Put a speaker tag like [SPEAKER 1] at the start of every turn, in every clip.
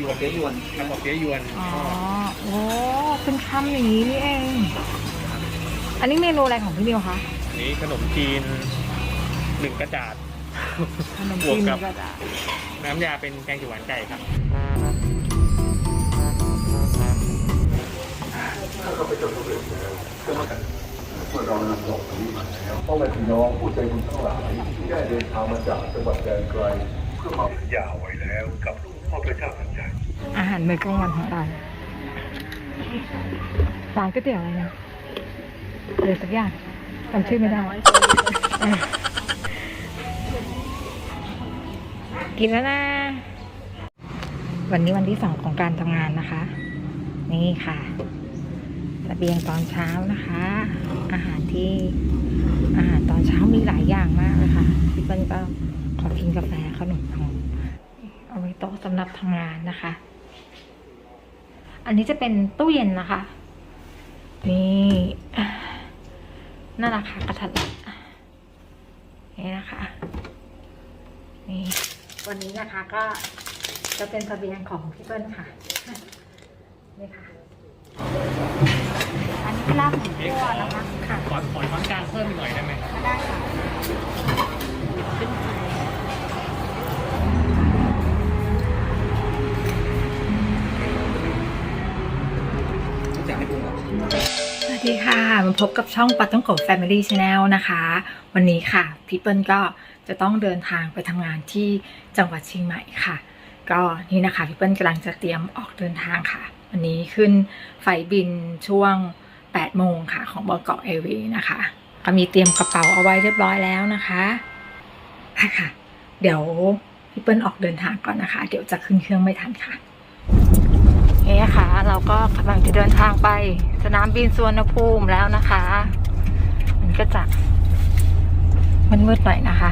[SPEAKER 1] ยวน
[SPEAKER 2] เจ๊ยวน
[SPEAKER 1] ครับบอกเปี๊ยะยวน
[SPEAKER 3] อ๋อโอ้เป็นคำอย่างนี้นี่เอง อันนี้เมนูอะไรของพี่นิวคะ
[SPEAKER 1] อันนี้ขนมจีนหนึ่งกระจาด
[SPEAKER 3] ขนม
[SPEAKER 1] บว
[SPEAKER 3] จี
[SPEAKER 1] ก
[SPEAKER 3] น
[SPEAKER 1] กับ
[SPEAKER 3] กระดาษ
[SPEAKER 1] น้ำยาเป็นแกงเขียวหวานไก่ครับ
[SPEAKER 4] เมื่อเรานำดอกมะลิมาแล้วพ่อแม่พี่น้องผู้ใจบุญทั้งหลายที่ได้เดินทางมาจากจังหวัดแดนไกล เพื่อมาสัญญาไว้แล้วกับหลวงพ่อพระเจ้าทันใจ
[SPEAKER 3] อาหารมื้อกลางวันของเราร้านก๋วยเตี๋ยวอะไรนะเดี๋ยวสักอย่างจำชื่อไม่ได้เออกินแล้วนะ วันนี้วันที่สองของการทำงานนะคะ นี่ค่ะเสบียงตอนเช้านะคะ อาหารที่อาหารตอนเช้ามีหลายอย่างมากเลยค่ะพี่เปิ้ลก็ขอกินกาแฟขนมของเอาไว้โต๊ะสำหรับทำงานนะคะ อันนี้จะเป็นตู้เย็นนะคะ นี่อะน่ารักค่ะกระทัดรัดนี่นะคะ นี่วันนี้นะคะก็จะเป็นเสบียงของพี่เปิ้ลค่ะ นี่ค่ะ อันนี้ลาบหมูคั่วนะคะค่ะ
[SPEAKER 1] ขอขอช้อนกลางเพิ่มอีกหน่อยได้ไหม
[SPEAKER 3] ได้ค่ะ สวัสดีค่ะ มาพบกับช่องปัตต้องโก Family Channel นะคะ วันนี้ค่ะพี่เปิ้ลก็จะต้องเดินทางไปทำงานที่จังหวัดเชียงใหม่ค่ะ ก็นี่นะคะพี่เปิ้ลกำลังจะเตรียมออกเดินทางค่ะ วันนี้ขึ้นไฟบินช่วง 8 โมงค่ะ ของบกเอวีนะคะ ก็มีเตรียมกระเป๋าเอาไว้เรียบร้อยแล้วนะคะค่ะค่ะเดี๋ยวพี่เปิ้ลออกเดินทางก่อนนะคะ เดี๋ยวจะขึ้นเครื่องไม่ทันค่ะ นี่ค่ะเราก็กำลังจะเดินทางไป สนามบินสุวรรณภูมิแล้วนะคะ มันก็จะมืดๆหน่อยนะคะ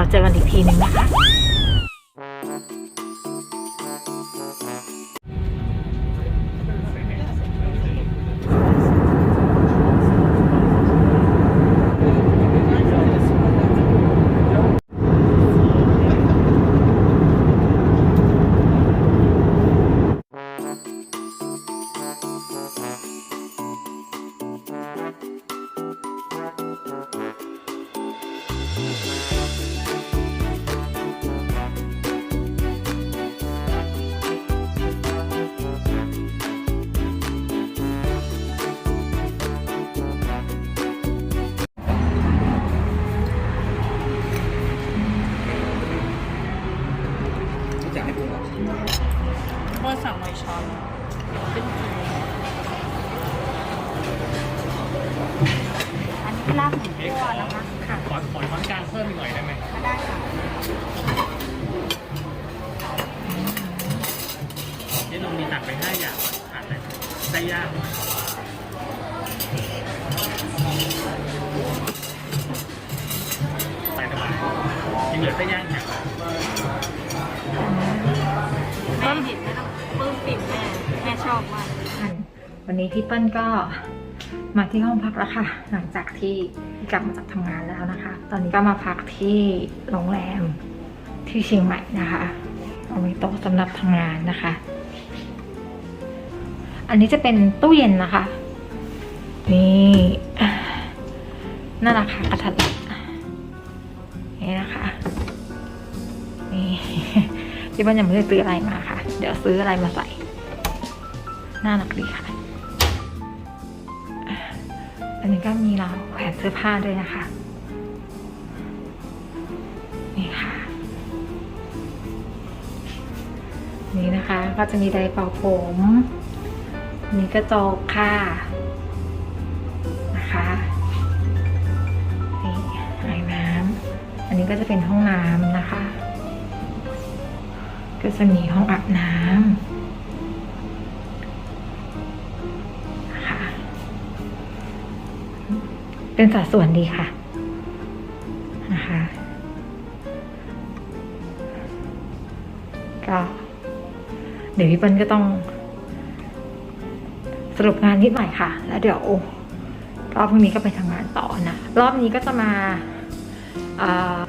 [SPEAKER 3] เราเจอกันอีกทีหนึ่งนะคะ นี่
[SPEAKER 1] เรามีตักไปห้าอย่างขาดอะไรไส้ยางใส่ทำไมยังเหลือไส้ย่างอย่าง
[SPEAKER 3] แม่เห็นแล้วปลื้มปิ่มแม่แม่ชอบมากวันนี้พี่เปิ้ลก็มาที่ห้องพักแล้วค่ะ หลังจากที่กลับมาจากทำงานแล้วนะคะ ตอนนี้ก็มาพักที่โรงแรมที่เชียงใหม่นะคะ เอาไว้โต๊ะสำหรับทำงานนะคะ อันนี้จะเป็นตู้เย็นนะคะ นี่น่ารักค่ะกระทัดนี่นะคะนี่พี่เปิ้ลยังไม่ได้ซื้ออะไรมาค่ะ เดี๋ยวซื้ออะไรมาใส่ น่ารักดีค่ะ อันนี้ก็มีเราแขวนเสื้อผ้าด้วยนะคะนี่ค่ะ นี่นะคะ ก็จะมีไดร์เป่าผม มีกระจกค่ะนะคะนี่อ่างน้ำอันนี้ก็จะเป็นห้องน้ำนะคะ ก็จะมีห้องอาบน้ำนะคะเป็นสัดส่วนดีค่ะนะคะก็เดี๋ยวพี่เปิ้ลก็ต้อง รุปงานนิดหน่อยค่ะ แล้วเดี๋ยวรอบพรุ่งนี้ก็ไปทำงานต่อนะ รอบนี้ก็จะมาอา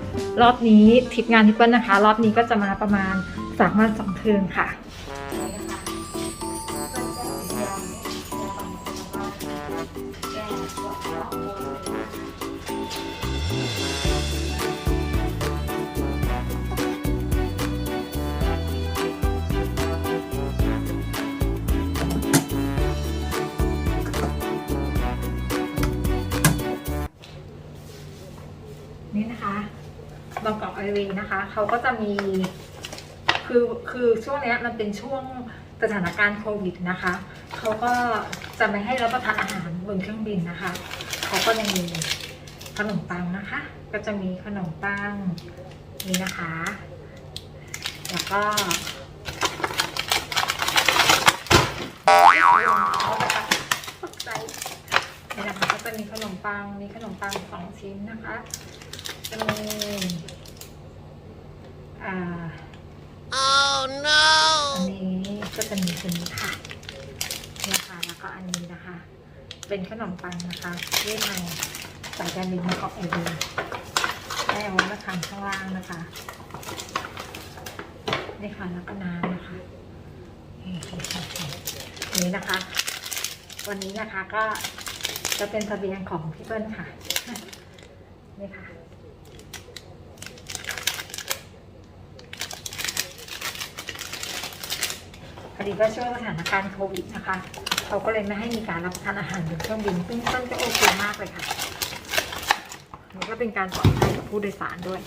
[SPEAKER 3] รอบนี้ทริปงานที่เปิ้ลนะคะ รอบนี้ก็จะมาประมาณสามวันสองคืนค่ะ บางกอกไอรีนะคะ เขาก็จะมี คือคือช่วงเนี้ยมันเป็นช่วงสถานการณ์โควิดนะคะ เขาก็จะไม่ให้รับประทานอาหารบนเครื่องบินนะคะ เขาก็จะมีขนมปังนะคะ ก็จะมีขนมปังนี่นะคะ แล้วก็ตกใจนี่นะคะก็จะมีขนมปัง มีขนมปังสองชิ้นนะคะ จะมีอ่า
[SPEAKER 5] Oh no!
[SPEAKER 3] อันนี้ก็จะมีตัวนี้ค่ะเนี่ยค่ะแล้วก็อันนี้นะคะ เป็นขนมปังนะคะที่ทางสายการบินมาเกาะเอเดีได้เอาไว้มาทำข้างล่างนะคะนี่ค่ะแล้วก็น้ำนะคะนี่นี่นะคะ วันนี้นะคะก็จะเป็นเสบียงของพี่เปิ้ลค่ะ นี่ค่ะ อดีว่าช่วงสถานการณ์โควิดนะคะเขาก็เลยไม่ให้มีการรับประทานอาหารบนเครื่องบินซึ่งต้นก็โอเคมากเลยค่ะมันก็เป็นการปลอดภัยกับผู้โดยสารด้วย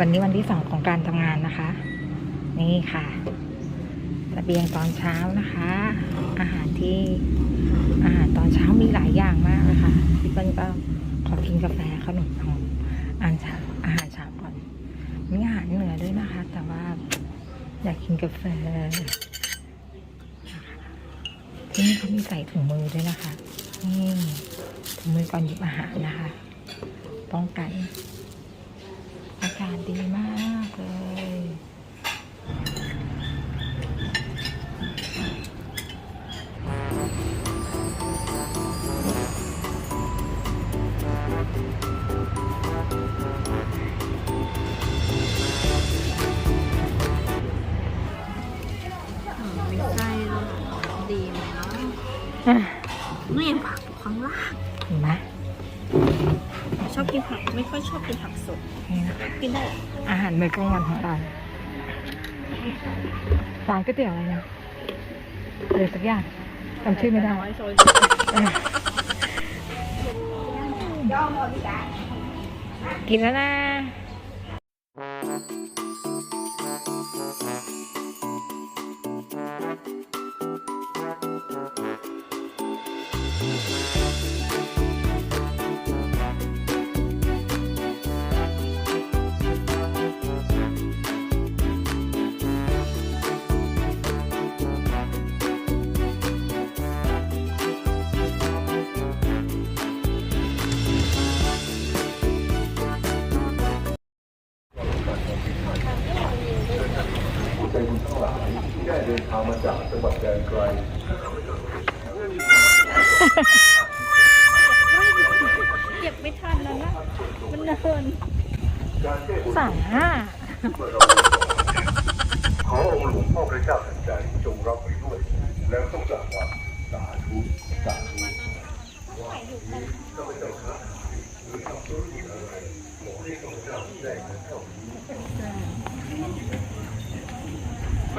[SPEAKER 3] วันนี้วันที่สองของการทำงานนะคะ นี่ค่ะระเบียงตอนเช้านะคะ อาหารที่อาหารตอนเช้ามีหลายอย่างมากเลยค่ะพี่เปิ้ลก็ขอกินกาแฟขนมปังอาหารเช้าอาหารเช้าก่อนมีอาหารเหนือด้วยนะคะ แต่ว่าอยากกินกาแฟที่นี่เขามีใส่ถุงมือด้วยนะคะนี่ถุงมือก่อนหยิบอาหารนะคะ ป้องกันากาศดีมากเลย
[SPEAKER 5] กิน
[SPEAKER 3] ได้ อาหารมื้อกลางวันของเราร้านก๋วยเตี๋ยวอะไรนะเดี๋ยวสักอย่างจำชื่อไม่ได้
[SPEAKER 5] น้อยโซย
[SPEAKER 3] เออกินแล้วนะ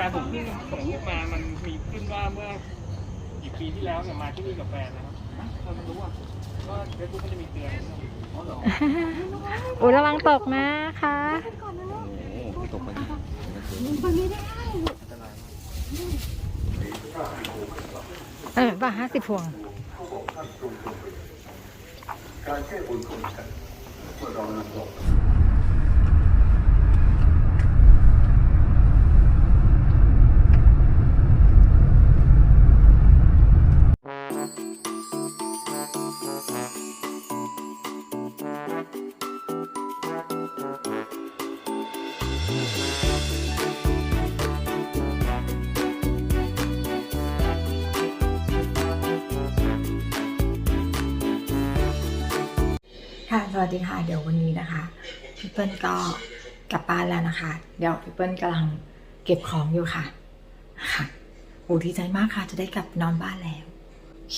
[SPEAKER 4] น
[SPEAKER 1] ผมเพิ่งส่งรูปมา มันมีขึ้นว่าเมื่อกี่ปีที่แล้วเนี่ยมาที่นี่กับแฟนนะครับเราไม่รู้อะก็เฟซบุ๊กมันจะมีเตือนอ๋อเหรอ
[SPEAKER 3] อุยระวังตกนะคะ
[SPEAKER 2] ตกไปไม่ได้
[SPEAKER 3] เออป่ะห้าสิบพวง
[SPEAKER 4] การแก้บนของฉันเมื่อเรานำดอก
[SPEAKER 3] ค่ะ เดี๋ยววันนี้นะคะพี่เปิ้ลก็กลับบ้านแล้วนะคะ เดี๋ยวพี่เปิ้ลกำลังเก็บของอยู่ค่ะ ค่ะโอ้ดีใจมากค่ะ จะได้กลับนอนบ้านแล้วโอเ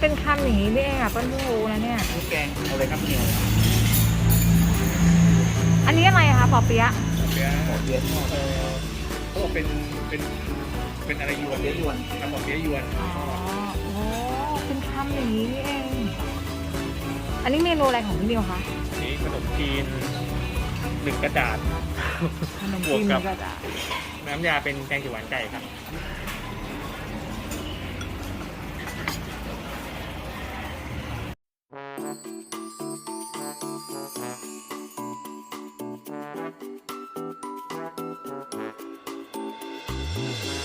[SPEAKER 3] เป็นคำอย่างนี้นี่เองอะเปิ้ลเพิ่งรู้นะเนี่ย
[SPEAKER 1] แกงเอาเลยครับเหนียว
[SPEAKER 3] อันนี้อะไรอะคะปอเปี๊ยะ
[SPEAKER 1] เปี๊ยะเปี๊ยะทอดเออเขาบอกเป็นเป็นเป็นอะไรยวนเปี๊ยะยวนทำบอกเปี๊ยะยวน
[SPEAKER 3] อ๋อโอ้เป็นคำอย่างนี้นี่เอง อันนี้เมนูอะไรของพี่นิวคะ
[SPEAKER 1] นี่ขนมจีนหนึ่งกระดาษ
[SPEAKER 3] ขนม
[SPEAKER 1] บว
[SPEAKER 3] จี
[SPEAKER 1] ก
[SPEAKER 3] น
[SPEAKER 1] กับ
[SPEAKER 3] กระดาษ
[SPEAKER 1] น้ำยาเป็นแกงเขียวหวานไก่ครับ Thank you.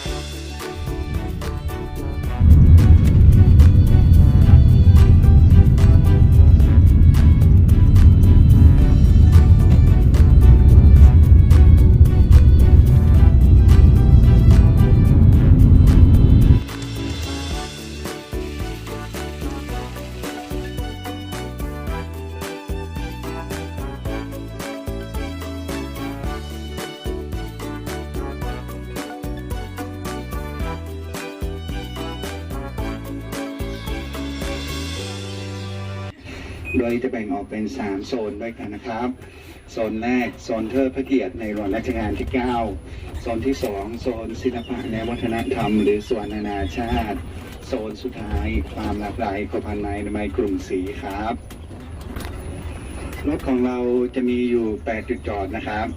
[SPEAKER 6] โดยจะแบ่งออกเป็น 3 โซนด้วยกันนะครับ โซนแรกโซนเทิดพระเกียรติในหลวงรัชกาลที่ 9 โซนที่ 2 โซนศิลปะและวัฒนธรรม หรือส่วนนานาชาติ โซนสุดท้ายความหลากหลายของพันไม้ในไม้กรุงศรีครับรถของเราจะมีอยู่ 8 จุดจอดนะครับ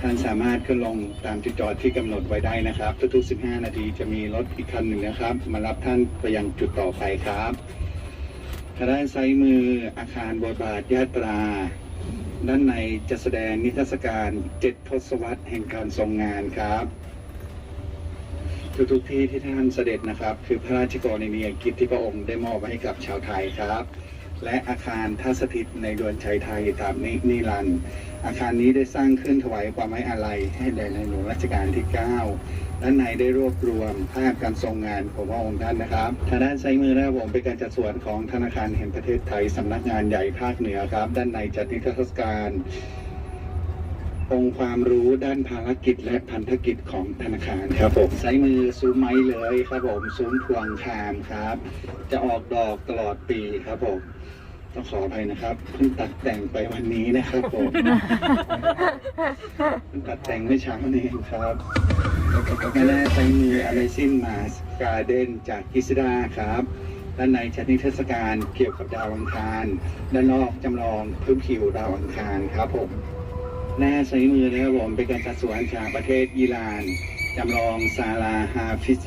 [SPEAKER 6] ท่านสามารถขึ้นลงตามจุดจอดที่กำหนดไว้ได้นะครับ ทุกๆ 15 นาทีจะมีรถอีกคันหนึ่งนะครับ มารับท่านไปยังจุดต่อไปครับ ทางด้านซ้ายมืออาคารบทบาทยาตรา ด้านในจะแสดงนิทรรศการเจ็ดทศวรรษแห่งการทรงงานครับ ทุกๆที่ที่ท่านเสด็จนะครับ คือพระราชกรณียกิจที่พระองค์ได้มอบไว้ให้กับชาวไทยครับ และอาคารท่าสถิตในดวนชัยไทยตามนินิรันต์อาคารนี้ได้สร้างขึ้นถวายความไว้อาลัยให้แด่ในหลวงรัชกาลที่ 9 ด้านในได้รวบรวมภาพการทรงงานของพระองค์ท่านนะครับทางด้านซ้ายมือนะครับผมเป็นการจัดส่วนของธนาคารแห่งประเทศไทยสำนักงานใหญ่ภาคเหนือครับ ด้านในจัดนิทรรศการองค์ความรู้ด้านภารกิจและพันธกิจของธนาคารครับผมซ้ายมือซุ้มไม้เลยครับผมซุ้มพวงคามครับ จะออกดอกตลอดปีครับผม ต้องขออภัยนะครับเพิ่งตัดแต่งไปวันนี้นะครับผมเพิ่งตัดแต่งเมื่อเช้านี้เองครับแม่แร่ใช้มือ Amazing Mars Garden จากกิสดาครับด้านในจัดนิทรรศการเกี่ยวกับดาวอังคารด้านนอกจำลองพื้นผิวดาวอังคารครับผมหน้าใช้มือนะครับผมเป็นการจัดสวนจากประเทศอิหร่าน จำลองซาลาฮาฟิเจ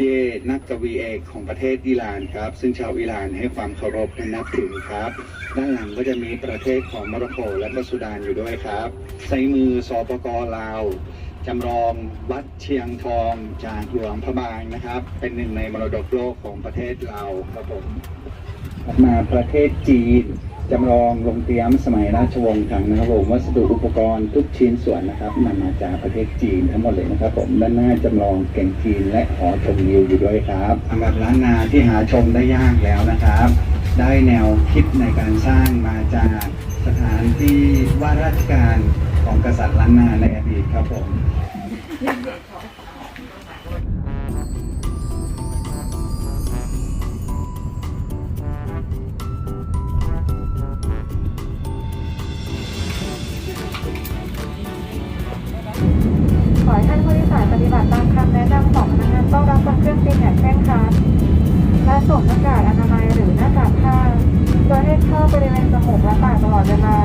[SPEAKER 6] นักกวีเอกของประเทศอิหร่านครับ ซึ่งชาวอิหร่านให้ความเคารพและนับถือครับ ด้านหลังก็จะมีประเทศของโมร็อกโกและก็สุดานอยู่ด้วยครับใช้มือสปกลาวจำลองวัดเชียงทองจากหลวงพระบางนะครับ เป็นหนึ่งในมรดกโลกของประเทศลาวครับผมมาประเทศจีน จำลองโรงเตรียมสมัยราชวงศ์ถังนะครับผมวัสดุอุปกรณ์ทุกชิ้นส่วนนะครับนำมาจากประเทศจีนทั้งหมดเลยนะครับผมด้านหน้าจำลองแก่งจีนและหอชมวิวอยู่ด้วยครับสำหรับร้านนาที่หาชมได้ยากแล้วนะครับ ได้แนวคิดในการสร้างมาจากสถานที่ว่าราชการของกษัตริย์ล้านนาในอดีตครับผม
[SPEAKER 3] ให้ท่านผู้โดยสารปฏิบัติตามคำแนะนำของพนักงานต้อนรับบนเครื่องบินอย่างเคร่งครัดและสวมหน้ากากอนามัยหรือหน้ากากผ้าโดยให้เข้าบริเวณจมูกและปากตลอดเวลา